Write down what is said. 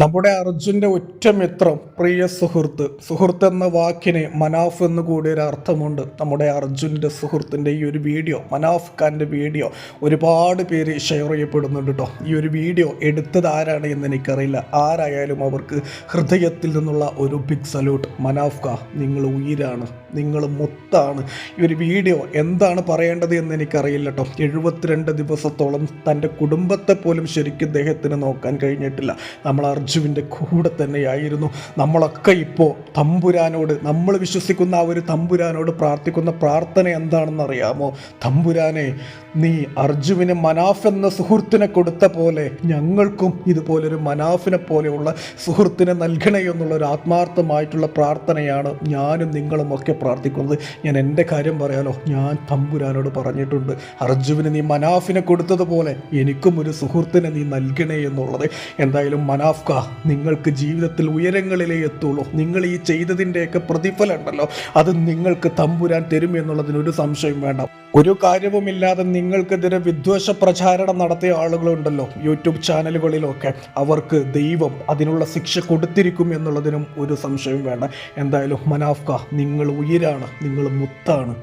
നമ്മുടെ അർജുന്റെ ഒറ്റ മിത്രം പ്രിയ സുഹൃത്ത്. സുഹൃത്ത് എന്ന വാക്കിന് മനാഫ് എന്ന് കൂടി ഒരു അർത്ഥമുണ്ട്. നമ്മുടെ അർജുന്റെ സുഹൃത്തിന്റെ ഈ ഒരു വീഡിയോ മനാഫ് ഖാന്റെ വീഡിയോ ഒരുപാട് പേര് ഷെയർ ചെയ്യപ്പെടുന്നുണ്ട് കേട്ടോ ഈ ഒരു വീഡിയോ എടുത്തത് ആരാണ് എന്ന് എനിക്കറിയില്ല. ആരായാലും അവർക്ക് ഹൃദയത്തിൽ നിന്നുള്ള ഒരു ബിഗ് സല്യൂട്ട് മനാഫ് ഖാ നിങ്ങൾ ഉയിരാണ്. നിങ്ങൾ മുത്താണ്. ഈ ഒരു വീഡിയോ എന്താണ് പറയേണ്ടത് എന്ന് എനിക്കറിയില്ല കേട്ടോ എഴുപത്തിരണ്ട് ദിവസത്തോളം തന്റെ കുടുംബത്തെ പോലും ശരിക്കും ഇദ്ദേഹത്തിന് നോക്കാൻ കഴിഞ്ഞിട്ടില്ല. നമ്മൾ അർജുവിന്റെ കൂടെ തന്നെയായിരുന്നു. നമ്മളൊക്കെ ഇപ്പോൾ തമ്പുരാനോട് നമ്മൾ വിശ്വസിക്കുന്ന ആ ഒരു തമ്പുരാനോട് പ്രാർത്ഥിക്കുന്ന പ്രാർത്ഥന എന്താണെന്ന് അറിയാമോ തമ്പുരാനെ നീ അർജുവിന് മനാഫ് എന്ന സുഹൃത്തിനെ കൊടുത്ത പോലെ ഞങ്ങൾക്കും ഇതുപോലൊരു മനാഫിനെ പോലെയുള്ള സുഹൃത്തിനെ നൽകണേ എന്നുള്ള ഒരു ആത്മാർത്ഥമായിട്ടുള്ള പ്രാർത്ഥനയാണ് ഞാനും നിങ്ങളും ഒക്കെ പ്രാർത്ഥിക്കുന്നത്. ഞാൻ എന്റെ കാര്യം പറയാലോ. ഞാൻ തമ്പുരാനോട് പറഞ്ഞിട്ടുണ്ട്. അർജുവിന് നീ മനാഫിനെ കൊടുത്തതുപോലെ എനിക്കും ഒരു സുഹൃത്തിനെ നീ നൽകണേ എന്നുള്ളത്. എന്തായാലും മനാഫ്ക നിങ്ങൾക്ക് ജീവിതത്തിൽ ഉയരങ്ങളിലേ എത്തുള്ളൂ. നിങ്ങൾ ഈ ചെയ്തതിന്റെയൊക്കെ പ്രതിഫലം ഉണ്ടല്ലോ അത് നിങ്ങൾക്ക് തമ്പുരാൻ തരും എന്നുള്ളതിന് ഒരു സംശയം വേണ്ട. ഒരു കാര്യവുമില്ലാതെ നിങ്ങൾക്കെതിരെ വിദ്വേഷ പ്രചാരണം നടത്തിയ ആളുകളുണ്ടല്ലോ. യൂട്യൂബ് ചാനലുകളിലൊക്കെ. അവർക്ക് ദൈവം അതിനുള്ള ശിക്ഷ കൊടുത്തിരിക്കും എന്നുള്ളതിനും ഒരു സംശയം വേണ്ട. എന്തായാലും മനാഫ്ക നിങ്ങൾ ഉയരാണ് നിങ്ങൾ മുത്താണ്.